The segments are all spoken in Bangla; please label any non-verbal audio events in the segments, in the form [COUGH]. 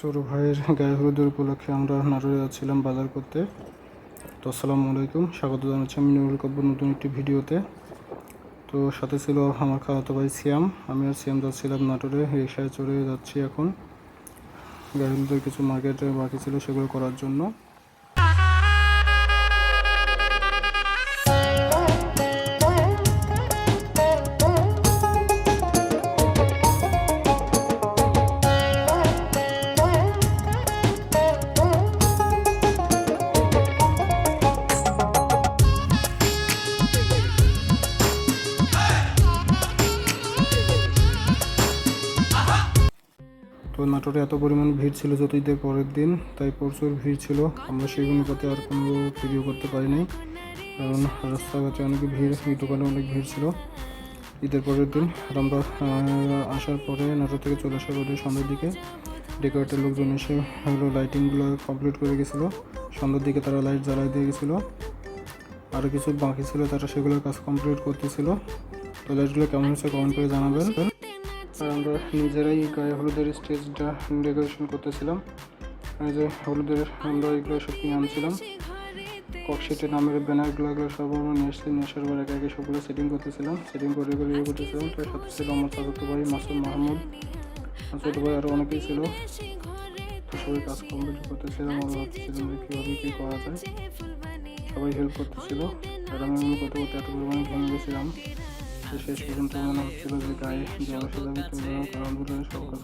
ছোট ভাইয়ের গায়ে হলুদের উপলক্ষে আমরা নাটোরে যাচ্ছিলাম বাজার করতে। তো আসসালামু আলাইকুম, স্বাগত জানাচ্ছি আমি নুরুল কব্বর নতুন একটি ভিডিওতে। তো সাথে ছিল আমার খালাতো ভাই সিয়াম, আমি আর সিয়াম যাচ্ছিলাম নাটোরে রিক্সায় চড়ে যাচ্ছি এখন। গায়ে হলুদের কিছু মার্কেটে বাকি ছিল সেগুলো করার জন্য। তো নাটোরে এত পরিমাণ ভিড় ছিল ঈদের পরের দিন, তাই প্রচুর ভিড় ছিল। আমরা সেই অনুপাতে আর কোনো ভিডিও করতে পারিনি। কারণ রাস্তাঘাটে অনেক ভিড় দোকানে অনেক ভিড় ছিল। ঈদের পরের দিন আর আমরা আসার পরে নাটোর থেকে চলে আসার পরে সন্ধ্যার দিকে ডেকোরেটের লোকজন এসে হলো লাইটিংগুলো কমপ্লিট করে গেছিল। সন্ধ্যার দিকে তারা লাইট জ্বালাই দিয়ে গেছিল। আরও কিছু বাকি ছিল তারা সেগুলোর কাজ কমপ্লিট করতেছিল। তো লাইটগুলো কেমন হচ্ছে কমেন্ট করে জানাবেন। আর আমরা নিজেরাই গায়ে হলুদের স্টেজটা ডেকোরেশন করতেছিলাম। এই যে হলুদের আমরা এগুলো সব কিনে আনছিলাম। ককশিটে নামের ব্যানারগুলো এগুলো সব আমরা নিয়ে এসেছি নিয়ে আসার পর একে একে সবগুলো সেটিং করতেছিলাম। সেটিং করে করে ইয়ে করতেছিলাম। তার সাথে ছিল আমার চাচাতো ভাই মাসুদ মাহমুদ। ছোটো ভাই আরও অনেকেই ছিল। সবাই কাজ কমপ্লিট করতেছিলাম। আমরা ভাবতেছিলাম যে কীভাবে কী করা যায়। সবাই হেল্প করতেছিল। আর আমি করতে করতে এত পরিমাণে ভেঙে গেছিলাম। তো শেষ পর্যন্ত হচ্ছিল যে গায়ে জল এসে যাবে, কারণ বলে সব কাজ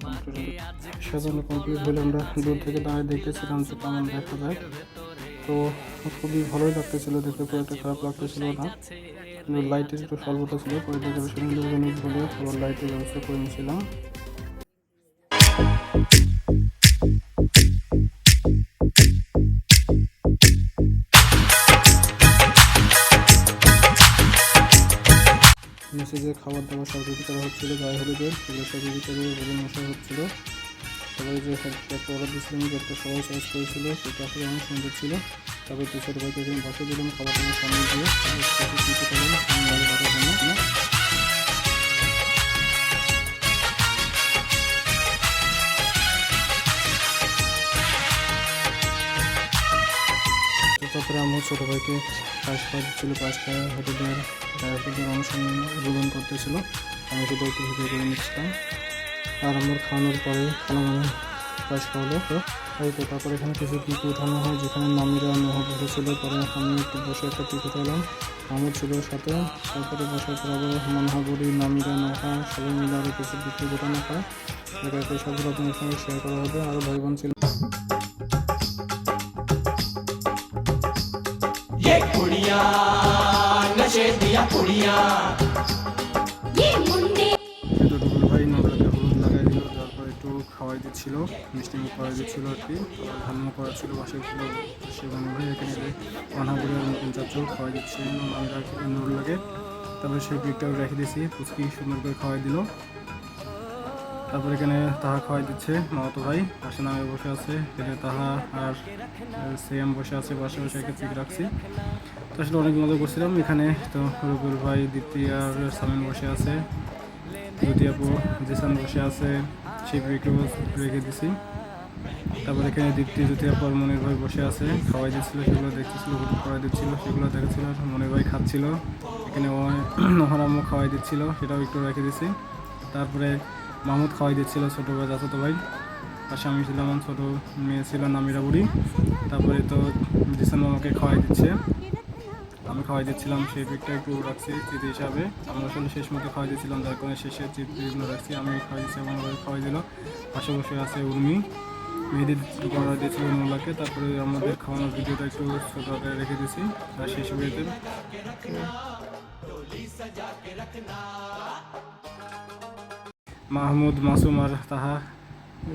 কমপ্লিট হলে আমরা দূর থেকে দাঁড়িয়ে দেখতেছিলাম যে কেমন দেখা যায়। তো খুবই ভালোই লাগতেছিল দেখতে খুব একটা খারাপ লাগতেছিল না। লাইটের একটু স্বল্পতা ছিল, পরে ডেকোরেশনগুলো জন্য বলে লাইটের ব্যবস্থা করে নিয়েছিলাম। নিচে যে খাবার দাবার কিছু করা হচ্ছিল, গায়ে হলুদের সেগুলো সব রেডি করে ওজন মশা হচ্ছিল। সবাই যে একটা অর্ডার দিয়েছিলাম একটা সবাই সাইজ করেছিল, সেটা আসলে অনেক সুন্দর ছিল। তারপর তুষার ভাইকে এখানে বসে দিলাম খাবার দাবার সামনে দিয়ে। তারপরে আমার ছোটো ভাইকে পাশ খাওয়া দিচ্ছিল পাশ খাওয়া হোটেলের ড্রাইভারদের অনুষ্ঠান উদ্বোধন করতেছিল। আমি শুধু একটু ভিডিও করে নিচ্ছিলাম। আর আমার খাওয়ানোর পরে খানা মানে পাশ খাওয়ালো তো এই তো তারপরে এখানে কিছু পিক উঠানো হয়, যেখানে মামিরা নহা বসেছিল। পরে আমি একটু বসে একটা পিক উঠালাম। আমার ছিল সাথে, তারপরে বসার পর আবার মানহাবুরি নামিরা নহা সবাই মিলে আরও কিছু বিক্রি উঠানো হয়। এটা সবগুলো আপনার সঙ্গে শেয়ার করা হবে। আরও ভাই বোন ছিল। তারপর একটু খাওয়াই দিচ্ছিল মিষ্টি মুখ খাওয়াই দিচ্ছিল আর কি ধান্ম করা ছিল বাসায় ছিল সে মনে হয় এখানে অনাগুলোর নতুন চাচু খাওয়াই দিচ্ছিল মামিরা নুরুল্লাকে তারপরে সেই পিকটাও রেখে দিয়েছি ফুচকি সুন্দর করে খাওয়াই দিল তারপর এখানে তাহা খাওয়াই দিচ্ছে মামাতো ভাই। পাশে নামে বসে আছে, এখানে তাহা আর সেম বসে আছে, পাশে বসে একে পিক রাখছি। তো আসলে অনেক মজা করছিলাম। এখানে তো রবিউল ভাই দীপ্তি আর সামিন বসে আছে। দুটি আপু, জিসান বসে আছে সেই পিকও রেখে দিছি। তারপর এখানে দীপ্তি আপু আর মনির ভাই বসে আছে। খাওয়াই দিচ্ছিল সেগুলো, দেখতেছিল হুটুট করাই দিচ্ছিল, সেগুলো দেখেছিল মনির ভাই খাচ্ছিল। এখানে ও নহর খাওয়াই দিচ্ছিল, সেটাও একটু রেখে দিছি। তারপরে মাহমুদ খাওয়াই দিচ্ছিল ছোটো ভাই, চাচাতো ভাই। পাশে আমি ছিলাম আমার ছোটো মেয়ে ছিল নামিরা বুড়ি। তারপরে তো জিসান মামাকে খাওয়াই দিচ্ছে। আমি খাওয়াই দিচ্ছিলাম, সেই পিকটা একটু রাখছি স্মৃতি হিসাবে। আমরা আসলে শেষ মতো খাওয়াই দিচ্ছিলাম, যার কারণে শেষে চিত্রগুলো রাখছি। আমি খাওয়াই দিচ্ছি, আমার ভাই খাওয়াই দিল। পাশে বসে আছে উর্মি। মেহেদি করা দিয়েছিল মোল্লাকে। তারপরে আমাদের খাওয়ানোর ভিডিওটা একটু ছোটো আকারে রেখে দিয়েছি। আর শেষ বিয়েতে মাহমুদ, মাসুম আর তাহা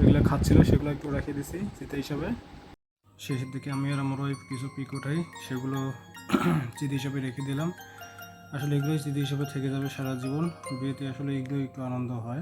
এগুলো খাচ্ছিল, সেগুলো একটু রেখে দিছি চিতা হিসাবে। শেষের দিকে আমি আর আমার ওই কিছু পিক উঠাই, সেগুলো [CLEARS THROAT] চিতি হিসাবে রেখে দিলাম। আসলে এগুলোই স্মৃতি হিসাবে থেকে যাবে সারা জীবন। বিয়েতে আসলে এগুলোই একটু আনন্দ হয়।